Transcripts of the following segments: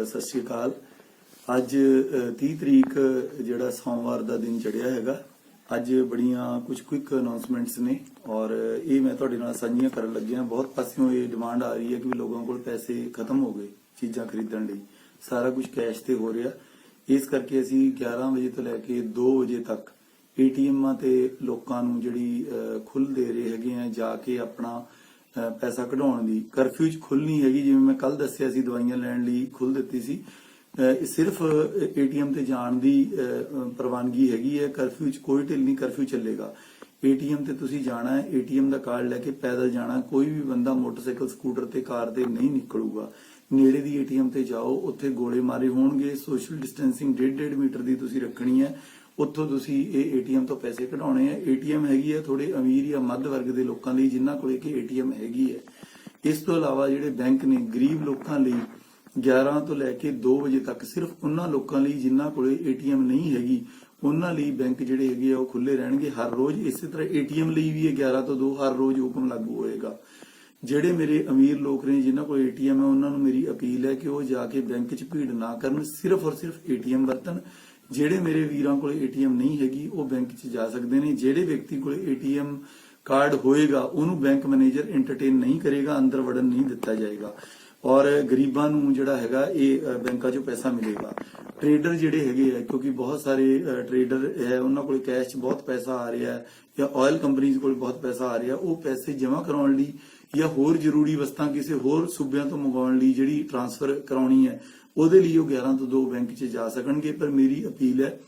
ਅ, ਸਤਿ ਸ਼੍ਰੀ ਅਕਾਲ। ਅੱਜ 30 ਤਰੀਕ ਜਿਹੜਾ ਸੋਮਵਾਰ ਦਾ ਦਿਨ ਚੜਿਆ ਹੈਗਾ ਅੱਜ ਬੜੀਆਂ ਕੁਝ ਕੁਇਕ ਅਨਾਉਂਸਮੈਂਟਸ ਨੇ ਔਰ ਇਹ ਮੈਂ ਤੁਹਾਡੇ ਨਾਲ ਸਾਂਝੀਆਂ ਕਰਨ ਲੱਗਿਆ। ਬਹੁਤ ਪਾਸਿਓਂ ਇਹ ਡਿਮਾਂਡ ਆ ਰਹੀ ਹੈ ਕਿ ਲੋਕਾਂ ਕੋਲ ਪੈਸੇ ਖਤਮ ਹੋ ਗਏ ਚੀਜ਼ਾਂ ਖਰੀਦਣ ਲਈ। ਸਾਰਾ ਕੁਝ ਕੈਸ਼ ਤੇ ਹੋ ਰਿਹਾ। ਇਸ ਕਰਕੇ ਅਸੀਂ 11 ਵਜੇ ਤੋਂ ਲੈ ਕੇ 2 ਵਜੇ ਤੱਕ ਏਟੀਐਮਾਂ ਤੇ ਲੋਕਾਂ ਨੂੰ ਜਿਹੜੀ ਖੁੱਲ ਦੇ ਰਹੇ ਹੈਗੇ ਆ ਜਾ ਕੇ ਆਪਣਾ ਪੈਸਾ ਕਢਾਉਣ ਦੀ। ਕਰਫਿਊ ਚ ਖੁੱਲਣੀ ਹੈਗੀ। ਜਿਵੇਂ ਮੈਂ ਕੱਲ ਦੱਸਿਆ ਸੀ ਦਵਾਈਆਂ ਲੈਣ ਲਈ ਖੁੱਲ ਦਿੱਤੀ ਸੀ। ਅ, ਇਹ ਸਿਰਫ ਏਟੀਐਮ ਤੇ ਜਾਣ ਦੀ ਪ੍ਰਵਾਨਗੀ ਹੈਗੀ ਹੈ। ਕਰਫਿਊ ਚ ਕੋਈ ਢਿੱਲ ਨਹੀਂ ਕਰਫਿਊ ਚੱਲੇਗਾ। ਏਟੀਐਮ ਤੇ ਤੁਸੀਂ ਜਾਣਾ ਹੈ। ਏਟੀਐਮ ਦਾ ਕਾਰਡ ਲੈ ਕੇ ਪੈਦਲ ਜਾਣਾ ਕੋਈ ਵੀ ਬੰਦਾ ਮੋਟਰਸਾਈਕਲ ਸਕੂਟਰ ਤੇ ਕਾਰ ਤੇ ਨਹੀਂ ਨਿਕਲੂਗਾ। ਨੇੜੇ ਦੀ ਏਟੀਐਮ ਤੇ ਜਾਓ। ਉੱਥੇ ਗੋਲੇ ਮਾਰੇ ਹੋਣਗੇ। ਸੋਸ਼ਲ ਡਿਸਟੈਂਸਿੰਗ 1.5 ਮੀਟਰ ਦੀ ਤੁਸੀਂ ਰੱਖਣੀ ਹੈ। ਉੱਥੋਂ ਤੁਸੀਂ ਇਹ ਏਟੀਐਮ ਤੋਂ ਪੈਸੇ ਕਢਾਉਣੇ ਆ। ਏਟੀਐਮ ਹੈਗੀ ਹੈ ਥੋੜੇ ਅਮੀਰ ਜਾਂ ਮੱਧ ਵਰਗ ਦੇ ਲੋਕਾਂ ਲਈ, ਜਿਨ੍ਹਾਂ ਕੋਲੇ ਕਿ ਏਟੀਐਮ ਹੈਗੀ ਹੈ ਇਸ ਤੋਂ ਇਲਾਵਾ ਜਿਹੜੇ ਬੈਂਕ ਨੇ, ਗਰੀਬ ਲੋਕਾਂ ਲਈ 11 ਤੋਂ ਲੈ ਕੇ 2 ਵਜੇ ਤੱਕ ਸਿਰਫ ਉਹਨਾਂ ਲੋਕਾਂ ਲਈ ਜਿਨ੍ਹਾਂ ਕੋਲੇ ਏਟੀਐਮ ਨਹੀਂ ਹੈਗੀ, ਉਹਨਾਂ ਲਈ ਬੈਂਕ ਜਿਹੜੇ ਹੈਗੇ ਆ ਉਹ ਖੁੱਲੇ ਰਹਿਣਗੇ। ਹਰ ਰੋਜ਼ ਇਸੇ ਤਰ੍ਹਾਂ ਏਟੀਐਮ ਲਈ ਵੀ ਇਹ 11 ਤੋਂ 2 ਹਰ ਰੋਜ਼ ਹੁਕਮ ਲਾਗੂ ਹੋਏਗਾ। ਜਿਹੜੇ ਮੇਰੇ ਅਮੀਰ ਲੋਕ ਨੇ, ਜਿਨ੍ਹਾਂ ਕੋਲ ਏਟੀਐਮ ਹੈ, ਉਹਨਾਂ ਨੂੰ ਮੇਰੀ ਅਪੀਲ ਹੈ ਕਿ ਉਹ ਜਾ ਕੇ ਬੈਂਕ 'ਚ ਭੀੜ ਨਾ ਕਰਨ, ਸਿਰਫ ਔਰ ਸਿਰਫ ਏਟੀਐਮ ਵਰਤਣ। ਜਿਹੜੇ ਮੇਰੇ ਵੀਰਾਂ ਕੋਲ ਏਟੀਐਮ ਨਹੀਂ ਹੈਗੀ, ਉਹ ਬੈਂਕ 'ਚ ਜਾ ਸਕਦੇ ਨੇ। ਜਿਹੜੇ ਵਿਅਕਤੀ ਕੋਲ ਏਟੀਐਮ ਕਾਰਡ ਹੋਏਗਾ, ਉਹਨੂੰ ਬੈਂਕ ਮੈਨੇਜਰ ਐਂਟਰਟੇਨ ਨਹੀਂ ਕਰੇਗਾ, ਅੰਦਰ ਵੜਨ ਨਹੀਂ ਦਿੱਤਾ ਜਾਏਗਾ। ਔਰ ਗਰੀਬਾਂ ਨੂੰ ਜਿਹੜਾ ਹੈਗਾ, ਇਹ ਬੈਂਕਾਂ 'ਚੋਂ ਪੈਸਾ ਮਿਲੇਗਾ। ਟ੍ਰੇਡਰ ਜਿਹੜੇ ਹੈਗੇ ਆ, ਕਿਉਂਕਿ ਬਹੁਤ ਸਾਰੇ ਟ੍ਰੇਡਰ ਹੈ, ਉਹਨਾਂ ਕੋਲ ਕੈਸ਼ 'ਚ ਬਹੁਤ ਪੈਸਾ ਆ ਰਿਹਾ ਹੈ, ਜਾਂ ਆਇਲ ਕੰਪਨੀਆਂ ਕੋਲ ਬਹੁਤ ਪੈਸਾ ਆ ਰਿਹਾ, ਉਹ ਪੈਸੇ ਜਮ੍ਹਾਂ ਕਰਾਉਣ ਲਈ ਜਾਂ ਹੋਰ ਜ਼ਰੂਰੀ ਵਸਤਾਂ ਕਿਸੇ ਹੋਰ ਸੂਬਿਆਂ ਤੋਂ ਮੰਗਵਾਉਣ ਲਈ ਜਿਹੜੀ ਟ੍ਰਾਂਸਫਰ ਕਰਾਉਣੀ ਹੈ, ਉਹਦੇ ਲਈ ਉਹ 11 ਤੋਂ 2 ਬੈਂਕ 'ਚ ਜਾ ਸਕਣਗੇ। ਪਰ ਮੇਰੀ ਅਪੀਲ ਹੈ,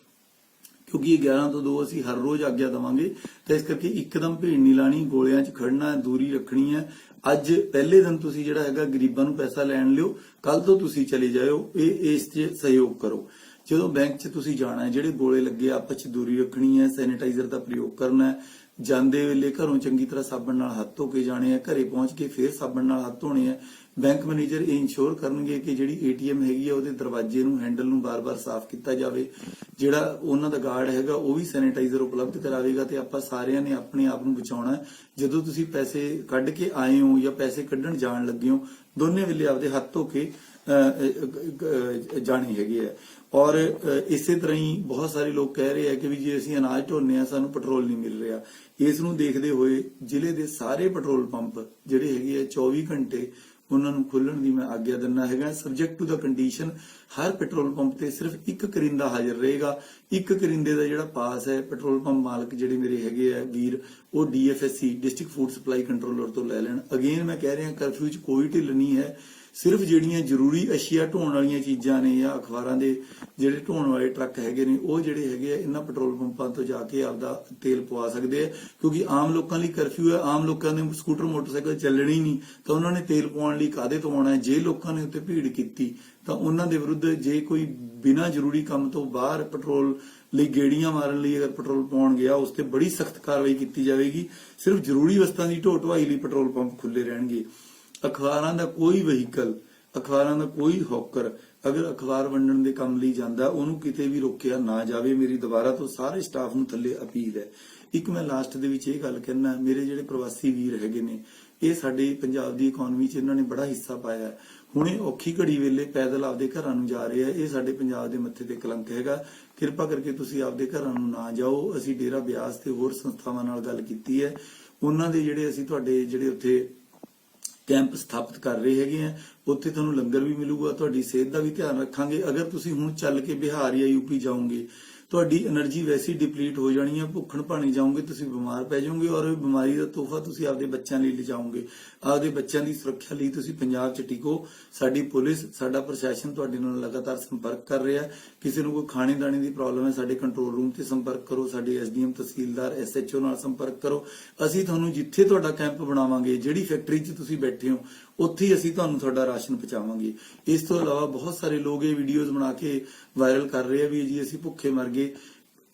ਕਿਉਂਕਿ ਇਹ 11 ਤੋਂ 2 ਅਸੀਂ ਹਰ ਰੋਜ਼ ਆਗਿਆ ਦਵਾਂਗੇ, ਤਾਂ ਇਸ ਕਰਕੇ ਇੱਕਦਮ ਭੀੜ ਨਹੀਂ ਲਾਣੀ, ਗੋਲਿਆਂ 'ਚ ਖੜਨਾ ਦੂਰੀ ਰੱਖਣੀ ਹੈ। ਅੱਜ ਪਹਿਲੇ ਦਿਨ ਤੁਸੀਂ ਜਿਹੜਾ ਹੈਗਾ ਗਰੀਬਾਂ ਨੂੰ ਪੈਸਾ ਲੈਣ ਲਿਓ ਕੱਲ ਤੋਂ ਤੁਸੀਂ ਚਲੇ ਜਾਇਓ, ਇਹ, ਇਸ 'ਚ ਸਹਿਯੋਗ ਕਰੋ। ਜਦੋਂ ਬੈਂਕ 'ਚ ਤੁਸੀਂ ਜਾਣਾ ਹੈ, ਜਿਹੜੇ ਗੋਲੇ ਲੱਗੇ, ਆਪਸ 'ਚ ਦੂਰੀ ਰੱਖਣੀ ਹੈ, ਸੈਨੀਟਾਈਜ਼ਰ ਦਾ ਪ੍ਰਯੋਗ ਕਰਨਾ ਹੈ ਜਾਂਦੇ ਵੇਲੇ ਘਰੋਂ ਚੰਗੀ ਤਰ੍ਹਾਂ ਸਾਬਣ ਨਾਲ ਹੱਥ ਧੋ ਕੇ ਜਾਣੇ ਆ ਘਰੇ ਪਹੁੰਚ ਕੇ ਫੇਰ ਸਾਬਣ ਨਾਲ ਹੱਥ ਧੋਣੇ ਆ। ਬੈਂਕ ਮੈਨੇਜਰ ਇਹ ਇਨਸ਼ੋਰ ਕਰਨਗੇ ਕਿ ਜਿਹੜੀ ਏਟੀਐਮ ਹੈਗੀ ਆ ਉਹਦੇ ਦਰਵਾਜ਼ੇ ਨੂੰ ਹੈਂਡਲ ਨੂੰ ਬਾਰ-ਬਾਰ ਸਾਫ਼ ਕੀਤਾ ਜਾਵੇ। ਜਿਹੜਾ ਉਹਨਾਂ ਦਾ ਗਾਰਡ ਹੈਗਾ ਉਹ ਵੀ ਸੈਨੀਟਾਈਜ਼ਰ ਉਪਲਬਧ ਕਰਾਵੇਗਾ ਤੇ ਆਪਾਂ ਸਾਰਿਆਂ ਨੇ ਆਪਣੇ ਆਪ ਨੂੰ ਬਚਾਉਣਾ। ਹੈ। ਜਦੋਂ ਤੁਸੀਂ ਪੈਸੇ ਕੱਢ ਕੇ ਆਏ ਹੋ ਜਾਂ ਪੈਸੇ ਕੱਢਣ ਜਾਣ ਲੱਗੇ ਹੋ ਦੋਨੇ ਵੇਲੇ ਆਪਦੇ ਹੱਥ ਧੋ ਕੇ ਅ, ਅ, ਅ, ਜਾਣੀ ਹੈਗੀ ਹੈ ਔਰ ਇਸੇ ਤਰ੍ਹਾਂ ਹੀ ਬਹੁਤ ਸਾਰੇ ਲੋਕ ਕਹਿ ਰਹੇ ਆ ਕਿ ਵੀ ਜੇ ਅਸੀਂ ਅਨਾਜ ਢੋਨੇ ਆ, ਸਾਨੂੰ ਪੈਟਰੋਲ ਨਹੀਂ ਮਿਲ ਰਿਹਾ। ਇਸ ਨੂੰ ਦੇਖਦੇ ਹੋਏ ਜ਼ਿਲ੍ਹੇ ਦੇ ਸਾਰੇ ਪੈਟਰੋਲ ਪੰਪ ਜਿਹੜੇ ਹੈਗੇ ਆ 24 ਘੰਟੇ ਉਹਨਾਂ ਨੂੰ ਖੋਲਣ ਦੀ ਮੈਂ ਆਗਿਆ ਦਿੰਦਾ ਹੈਗਾ। ਸਬਜੈਕਟ ਟੂ ਦਾ ਕੰਡੀਸ਼ਨ ਹਰ ਪੈਟਰੋਲ ਪੰਪ ਤੇ ਸਿਰਫ ਇੱਕ ਕਰਿੰਦਾ ਹਾਜ਼ਰ ਰਹੇਗਾ। ਇੱਕ ਕਰਿੰਦੇ ਦਾ ਜਿਹੜਾ ਪਾਸ ਹੈ, ਪੈਟਰੋਲ ਪੰਪ ਮਾਲਕ ਜਿਹੜੇ ਮੇਰੇ ਹੈਗੇ ਆ ਵੀਰ, ਉਹ DFSC district food supply controller ਤੋਂ ਲੈ ਲੈਣ। ਅਗੇਨ ਮੈਂ ਕਹਿ ਰਿਹਾ ਕਰਫਿਊ 'ਚ ਕੋਈ ਢਿੱਲ ਨਹੀਂ ਹੈ। ਸਿਰਫ ਜਿਹੜੀਆਂ ਜ਼ਰੂਰੀ ਅਸ਼ੀਆ ਢੋਣ ਵਾਲੀਆਂ ਚੀਜ਼ਾਂ ਨੇ ਜਾਂ ਅਖਬਾਰਾਂ ਦੇ ਜਿਹੜੇ ਢੋਣ ਵਾਲੇ ਟਰੱਕ ਹੈਗੇ ਨੇ, ਉਹ ਜਿਹੜੇ ਹੈਗੇ ਆ, ਇਹਨਾਂ ਪੈਟਰੋਲ ਪੰਪਾਂ ਤੋਂ ਜਾ ਕੇ ਆਪਦਾ ਤੇਲ ਪਵਾ ਸਕਦੇ ਆ। ਕਿਉਂਕਿ ਆਮ ਲੋਕਾਂ ਲਈ ਕਰਫਿਊ ਹੈ, ਆਮ ਲੋਕਾਂ ਦੇ ਸਕੂਟਰ, ਮੋਟਰਸਾਈਕਲ ਚੱਲਣੇ ਹੀ ਨਹੀਂ। ਤਾਂ ਉਹਨਾਂ ਨੇ ਤੇਲ ਪਵਾਉਣ ਲਈ ਕਾਦੇ ਤੋਂ ਆਉਣਾ ਜੇ ਲੋਕਾਂ ਨੇ ਉੱਤੇ ਭੀੜ ਕੀਤੀ, ਤਾਂ ਉਹਨਾਂ ਦੇ ਵਿਰੁੱਧ ਜੇ ਕੋਈ ਬਿਨਾਂ ਜ਼ਰੂਰੀ ਕੰਮ ਤੋਂ ਬਾਹਰ ਪੈਟਰੋਲ ਲਈ ਗੇੜੀਆਂ ਮਾਰਨ ਲਈ ਅਗਰ ਪੈਟਰੋਲ ਪਾਉਣ ਗਿਆ, ਉਸ ਤੇ ਬੜੀ ਸਖਤ ਕਾਰਵਾਈ ਕੀਤੀ ਜਾਵੇਗੀ। ਸਿਰਫ ਜ਼ਰੂਰੀ ਵਸਤਾਂ ਦੀ ਢੋਟ ਢੁਆਈ ਲਈ ਪੈਟਰੋਲ ਪੰਪ ਖੁੱਲੇ ਰਹਿਣਗੇ। ਅਖਬਾਰਾਂ ਦਾ ਕੋਈ ਵਹੀਕਲ, ਅਖਬਾਰਾਂ ਦਾ ਕੋਈ ਹੌਕਰ ਅਗਰ ਅਖਬਾਰ ਵੰਡਣ ਦੇ ਕੰਮ ਲਈ ਜਾਂਦਾ, ਉਹਨੂੰ ਕਿਤੇ ਵੀ ਰੋਕਿਆ ਨਾ ਜਾਵੇ, ਮੇਰੀ ਦੁਬਾਰਾ ਤੋਂ ਸਾਰੇ ਸਟਾਫ ਨੂੰ ਥੱਲੇ ਅਪੀਲ ਹੈ। ਇੱਕ ਮੈਂ ਲਾਸਟ ਦੇ ਵਿੱਚ ਇਹ ਗੱਲ ਕਹਿਣਾ ਮੇਰੇ ਜਿਹੜੇ ਪ੍ਰਵਾਸੀ ਵੀਰ ਹੈਗੇ ਨੇ, ਇਹ ਸਾਡੇ ਪੰਜਾਬ ਦੀ ਇਕਨੋਮੀ 'ਚ ਇਹਨਾਂ ਨੇ ਬੜਾ ਹਿੱਸਾ ਪਾਇਆ ਹੈ। ਹੁਣੇ ਔਖੀ ਘੜੀ ਵੇਲੇ ਪੈਦਲ ਆਪਦੇ ਘਰਾਂ ਨੂੰ ਜਾ ਰਹੇ ਆ, ਇਹ ਸਾਡੇ ਪੰਜਾਬ ਦੇ ਮੱਥੇ ਤੇ ਕਲੰਕ ਹੈਗਾ। ਕਿਰਪਾ ਕਰਕੇ ਤੁਸੀਂ ਆਪਦੇ ਘਰਾਂ ਨੂੰ ਨਾ ਜਾਓ, ਅਸੀਂ ਡੇਰਾ ਬਿਆਸ ਤੇ ਹੋਰ ਸੰਸਥਾਵਾਂ ਨਾਲ ਗੱਲ ਕੀਤੀ ਹੈ। ਉਹਨਾਂ ਦੇ ਜਿਹੜੇ ਅਸੀਂ ਤੁਹਾਡੇ ਜਿਹੜੇ ਉੱਥੇ ਕੈਂਪ ਸਥਾਪਿਤ ਕਰ ਰਹੇ ਹੈਗੇ ਆ। ਉੱਥੇ ਤੁਹਾਨੂੰ ਲੰਗਰ ਵੀ ਮਿਲੂਗਾ, ਤੁਹਾਡੀ ਸਿਹਤ ਦਾ ਵੀ ਧਿਆਨ ਰੱਖਾਂਗੇ। ਅਗਰ ਤੁਸੀਂ ਹੁਣ ਚੱਲ ਕੇ ਬਿਹਾਰ ਜਾਂ ਯੂਪੀ ਜਾਓਗੇ ਤੁਹਾਡੀ એનર્ਜੀ ਵੈਸੀ ਡਿਪਲੀਟ ਹੋ ਜਾਣੀ ਹੈ ਭੁੱਖਣ ਭਾਣੇ ਜਾਓਗੇ, ਤੁਸੀਂ ਬਿਮਾਰ ਪੈ ਜਾਓਗੇ ਔਰ ਇਹ ਬਿਮਾਰੀ ਦਾ ਤੋਹਫਾ ਤੁਸੀਂ ਆਪਦੇ ਬੱਚਿਆਂ ਲਈ ਲਿਜਾਓਗੇ। ਆਪਦੇ ਬੱਚਿਆਂ ਦੀ ਸੁਰੱਖਿਆ ਲਈ ਤੁਸੀਂ ਪੰਜਾਬ 'ਚ ਟਿਕੋ। ਸਾਡੀ ਪੁਲਿਸ, ਸਾਡਾ ਪ੍ਰਸ਼ਾਸਨ ਤੁਹਾਡੇ ਨਾਲ ਲਗਾਤਾਰ ਸੰਪਰਕ ਕਰ ਰਿਹਾ। ਕਿਸੇ ਨੂੰ ਕੋਈ ਖਾਣੇ ਦਾਣੇ ਦੀ ਪ੍ਰੋਬਲਮ ਹੈ, ਸਾਡੇ ਕੰਟਰੋਲ ਰੂਮ 'ਤੇ ਸੰਪਰਕ ਕਰੋ, ਸਾਡੇ ਐਸਡੀਐਮ ਤਹਿਸੀਲਦਾਰ ਐਸਐਚਓ ਨਾਲ ਸੰਪਰਕ ਕਰੋ। ਅਸੀਂ ਤੁਹਾਨੂੰ ਜਿੱਥੇ ਤੁਹਾਡਾ ਕੈਂਪ ਬਣਾਵਾਂਗੇ, ਜਿਹੜੀ ਫੈਕਟਰੀ 'ਚ ਤੁਸੀਂ ਬੈਠੇ ਹੋ ਉੱਥੇ ਹੀ ਅਸੀਂ ਤੁਹਾਨੂੰ ਤੁਹਾਡਾ ਰਾਸ਼ਨ ਪਹੁੰਚਾਵਾਂਗੇ। ਇਸ ਤੋਂ ਇਲਾਵਾ ਬਹੁਤ ਸਾਰੇ ਲੋਕ ਇਹ ਵੀਡੀਓਜ਼ ਬਣਾ ਕੇ ਵਾਇਰਲ ਕਰ ਰਹੇ ਆ ਵੀ ਜੀ ਅਸੀਂ ਭੁੱਖੇ ਮਰ ਗਏ।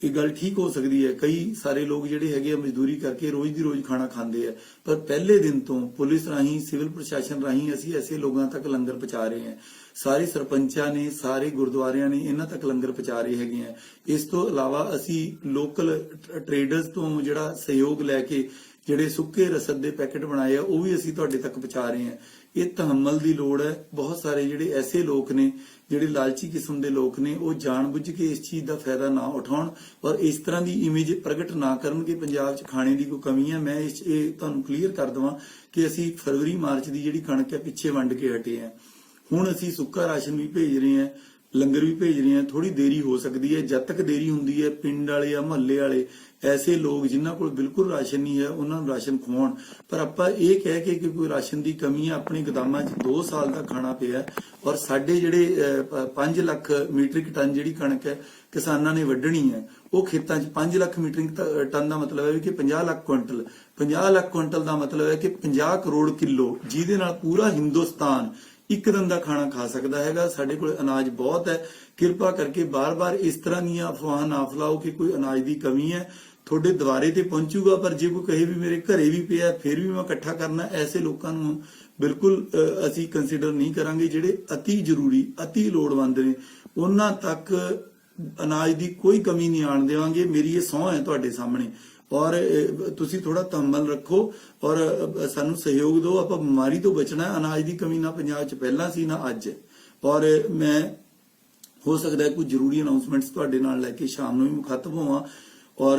ਇਹ ਗੱਲ ਠੀਕ ਹੋ ਸਕਦੀ ਹੈ। ਕਈ ਸਾਰੇ ਲੋਕ ਜਿਹੜੇ ਹੈਗੇ ਆ ਮਜ਼ਦੂਰੀ ਕਰਕੇ ਰੋਜ਼ ਦੀ ਰੋਜ਼ ਖਾਣਾ ਖਾਂਦੇ ਆ। ਪਰ ਪਹਿਲੇ ਦਿਨ ਤੋਂ ਪੁਲਿਸ ਰਾਹੀਂ, ਸਿਵਲ ਪ੍ਰਸ਼ਾਸਨ ਰਾਹੀਂ ਅਸੀਂ ਐਸੇ ਲੋਕਾਂ ਤੱਕ ਲੰਗਰ ਪਹੁੰਚਾ ਰਹੇ ਹਾਂ। ਸਾਰੇ ਸਰਪੰਚਾਂ ਨੇ, ਸਾਰੇ ਗੁਰਦੁਆਰਿਆਂ ਨੇ ਇਹਨਾਂ ਤੱਕ ਲੰਗਰ ਪਹੁੰਚਾ ਰਹੇ ਹੈਗੇ ਆ। ਇਸ ਤੋਂ ਇਲਾਵਾ ਅਸੀਂ ਲੋਕਲ ਟ੍ਰੇਡਰਸ ਤੋਂ ਜਿਹੜਾ ਸਹਿਯੋਗ ਲੈ ਕੇ ਜਿਹੜੇ ਸੁੱਕੇ ਰਸਦ ਦੇ ਪੈਕੇਟ ਬਣਾਏ ਆ, ਉਹ ਵੀ ਅਸੀਂ ਤੁਹਾਡੇ ਤੱਕ ਪਹੁੰਚਾ ਰਹੇ ਹਾਂ। ਇਹ ਤਹਮਲ ਦੀ ਲੋੜ ਹੈ। ਬਹੁਤ ਸਾਰੇ ਜਿਹੜੇ ਐਸੇ ਲੋਕ ਨੇ, ਜਿਹੜੇ ਲਾਲਚੀ ਕਿਸਮ ਦੇ ਲੋਕ ਨੇ, ਉਹ ਜਾਣਬੁੱਝ ਕੇ ਇਸ ਚੀਜ਼ ਦਾ ਫਾਇਦਾ ਨਾ ਉਠਾਉਣ ਔਰ ਇਸ ਤਰ੍ਹਾਂ ਦੀ ਇਮੇਜ ਪ੍ਰਗਟ ਨਾ ਕਰਨ ਕਿ ਪੰਜਾਬ 'ਚ ਖਾਣੇ ਦੀ ਕੋਈ ਕਮੀ ਹੈ ਮੈਂ ਇਸ ਇਹ ਤੁਹਾਨੂੰ ਕਲੀਅਰ ਕਰ ਦਵਾਂ ਕਿ ਅਸੀਂ ਫਰਵਰੀ, ਮਾਰਚ ਦੀ ਜਿਹੜੀ ਕਣਕ ਹੈ, ਪਿੱਛੇ ਵੰਡ ਕੇ ਹਟੇ ਆ ਹੁਣ ਅਸੀਂ ਸੁੱਕਾ ਰਾਸ਼ਨ ਵੀ ਭੇਜ ਰਹੇ ਹਾਂ। ਲੰਗਰ ਵੀ ਭੇਜ ਰਹੇ ਆ ਥੋੜੀ ਦੇਰੀ ਹੋ ਸਕਦੀ ਹੈ। ਜਦ ਤੱਕ ਦੇਰੀ ਹੁੰਦੀ ਹੈ, ਪਿੰਡ ਵਾਲੇ ਜਾਂ ਮਹੱਲੇ ਵਾਲੇ, ਐਸੇ ਲੋਕ ਜਿਨ੍ਹਾਂ ਕੋਲ ਬਿਲਕੁਲ ਰਾਸ਼ਨ ਨਹੀਂ ਹੈ, ਉਹਨਾਂ ਨੂੰ ਰਾਸ਼ਨ ਖਵਾਉਣ। ਪਰ ਆਪਾਂ ਇਹ ਕਹਿ ਕੇ ਕਿ ਕੋਈ ਰਾਸ਼ਨ ਦੀ ਕਮੀ ਹੈ, ਆਪਣੇ ਗੋਦਾਮਾਂ 'ਚ 2 ਸਾਲ ਦਾ ਖਾਣਾ ਪਿਆ ਔਰ ਸਾਡੇ ਜਿਹੜੇ 5 ਲੱਖ ਮੀਟ੍ਰਿਕ ਟਨ ਜਿਹੜੀ ਕਣਕ ਹੈ, ਕਿਸਾਨਾਂ ਨੇ ਵੱਢਣੀ ਹੈ, ਉਹ ਖੇਤਾਂ 'ਚ 5 ਲੱਖ ਮੀਟ੍ਰਿਕ ਟਨ ਦਾ ਮਤਲਬ ਹੈ ਕਿ 50 ਲੱਖ ਕੁਇੰਟਲ। 50 ਲੱਖ ਕੁਇੰਟਲ ਦਾ ਮਤਲਬ ਹੈ ਕਿ 50 ਕਰੋੜ ਕਿਲੋ, ਜਿਹਦੇ ਨਾਲ ਪੂਰਾ ਹਿੰਦੁਸਤਾਨ ਇੱਕ ਦਿਨ ਦਾ ਖਾਣਾ ਖਾ ਸਕਦਾ ਹੈਗਾ। ਸਾਡੇ ਕੋਲ ਅਨਾਜ ਬਹੁਤ ਹੈ। ਕਿਰਪਾ ਕਰਕੇ ਬਾਰ-ਬਾਰ ਇਸ ਤਰ੍ਹਾਂ ਦੀਆਂ ਅਫਵਾਹਾਂ ਨਾ ਫੈਲਾਓ ਕਿ ਕੋਈ ਅਨਾਜ ਦੀ ਕਮੀ ਹੈ। ਤੁਹਾਡੇ ਦੁਆਰੇ ਤੇ ਪਹੁੰਚੂਗਾ, ਪਰ ਜੇ ਕੋਈ ਕਹੇ ਵੀ ਮੇਰੇ ਘਰੇ ਵੀ ਪਿਆ ਫਿਰ ਵੀ ਮੈਂ ਇਕੱਠਾ ਕਰਨਾ ਐਸੇ ਲੋਕਾਂ ਨੂੰ ਬਿਲਕੁਲ ਅਸੀਂ ਕੰਸੀਡਰ ਨਹੀਂ ਕਰਾਂਗੇ, ਜਿਹੜੇ ਅਤੀ ਜ਼ਰੂਰੀ, ਅਤੀ ਲੋੜਵੰਦ ਨੇ। ਉਹਨਾਂ ਤੱਕ ਅਨਾਜ ਦੀ ਕੋਈ ਕਮੀ ਨਹੀਂ ਆਣ ਦੇਵਾਂਗੇ। ਮੇਰੀ ਇਹ ਸਹੁੰ ਹੈ ਤੁਹਾਡੇ ਸਾਹਮਣੇ। ਔਰ ਤੁਸੀਂ ਥੋੜਾ ਤੰਬਲ ਰੱਖੋ ਔਰ ਸਾਨੂੰ ਸਹਿਯੋਗ ਦਿਓ। ਆਪਾਂ ਬਿਮਾਰੀ ਤੋਂ ਬਚਣਾ ਅਨਾਜ ਦੀ ਕਮੀ ਨਾ ਪੰਜਾਬ 'ਚ ਪਹਿਲਾਂ ਸੀ, ਨਾ ਅੱਜ। ਹੈ ਔਰ, ਮੈਂ, ਹੋ ਸਕਦਾ ਹੈ ਕੋਈ ਜ਼ਰੂਰੀ ਅਨਾਉਂਸਮੈਂਟਸ ਤੁਹਾਡੇ ਨਾਲ ਲੈ ਕੇ ਸ਼ਾਮ ਨੂੰ ਵੀ ਮੁਖਾਤਬ ਹੋਵਾਂ। ਔਰ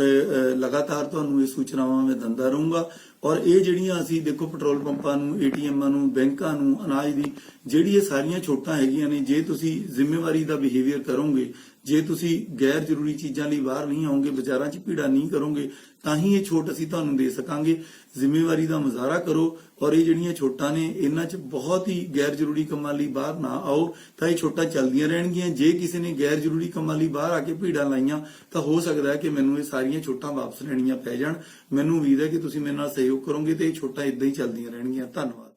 ਲਗਾਤਾਰ ਤੁਹਾਨੂੰ ਇਹ ਸੂਚਨਾਵਾਂ ਮੈਂ ਦਿੰਦਾ ਰਹੂੰਗਾ। ਔਰ ਇਹ ਜਿਹੜੀਆਂ ਅਸੀਂ ਦੇਖੋ ਪੈਟਰੋਲ ਪੰਪਾਂ ਨੂੰ, ਏਟੀਐਮਾਂ ਨੂੰ, ਬੈਂਕਾਂ ਨੂੰ, ਅਨਾਜ ਦੀ, ਜਿਹੜੀ ਇਹ ਸਾਰੀਆਂ ਛੋਟਾਂ ਹੈਗੀਆਂ ਨੇ, ਜੇ ਤੁਸੀਂ ਜ਼ਿੰਮੇਵਾਰੀ ਦਾ ਬਿਹੇਵੀਅਰ ਕਰੋਗੇ, ਜੇ ਤੁਸੀਂ ਗੈਰ ਜ਼ਰੂਰੀ ਚੀਜ਼ਾਂ ਲਈ ਬਾਹਰ ਨਹੀਂ ਆਉਂਗੇ ਬਾਜ਼ਾਰਾਂ 'ਚ ਭੀੜਾ ਨਹੀਂ ਕਰੋਗੇ, ਤਾਂ ਹੀ ਇਹ ਛੋਟ ਅਸੀਂ ਤੁਹਾਨੂੰ ਦੇ ਸਕਾਂਗੇ। ਜ਼ਿੰਮੇਵਾਰੀ ਦਾ ਮੁਜ਼ਾਹਰਾ ਕਰੋ ਔਰ ਇਹ ਜਿਹੜੀਆਂ ਛੋਟਾਂ ਨੇ, ਇਹਨਾਂ 'ਚ ਬਹੁਤ ਹੀ ਗੈਰ ਜ਼ਰੂਰੀ ਕੰਮਾਂ ਲਈ ਬਾਹਰ ਨਾ ਆਓ, ਤਾਂ ਇਹ ਛੋਟਾਂ ਚੱਲਦੀਆਂ ਰਹਿਣਗੀਆਂ। ਜੇ ਕਿਸੇ ਨੇ ਗੈਰ ਜ਼ਰੂਰੀ ਕੰਮਾਂ ਲਈ ਬਾਹਰ ਆ ਕੇ ਭੀੜਾਂ ਲਾਈਆਂ, ਤਾਂ ਹੋ ਸਕਦਾ ਹੈ ਕਿ ਮੈਨੂੰ ਇਹ ਸਾਰੀਆਂ ਛੋਟਾਂ ਵਾਪਸ ਲੈਣੀਆਂ ਪੈ ਜਾਣ। ਮੈਨੂੰ ਉਮੀਦ ਹੈ ਕਿ ਤੁਸੀਂ ਮੇਰੇ ਨਾਲ ਸਹਿਯੋਗ ਕਰੋਗੇ ਤੇ ਇਹ ਛੋਟਾ ਇਦਾਂ ਹੀ ਚੱਲਦੀਆਂ ਰਹਿਣਗੀਆਂ। ਧੰਨਵਾਦ।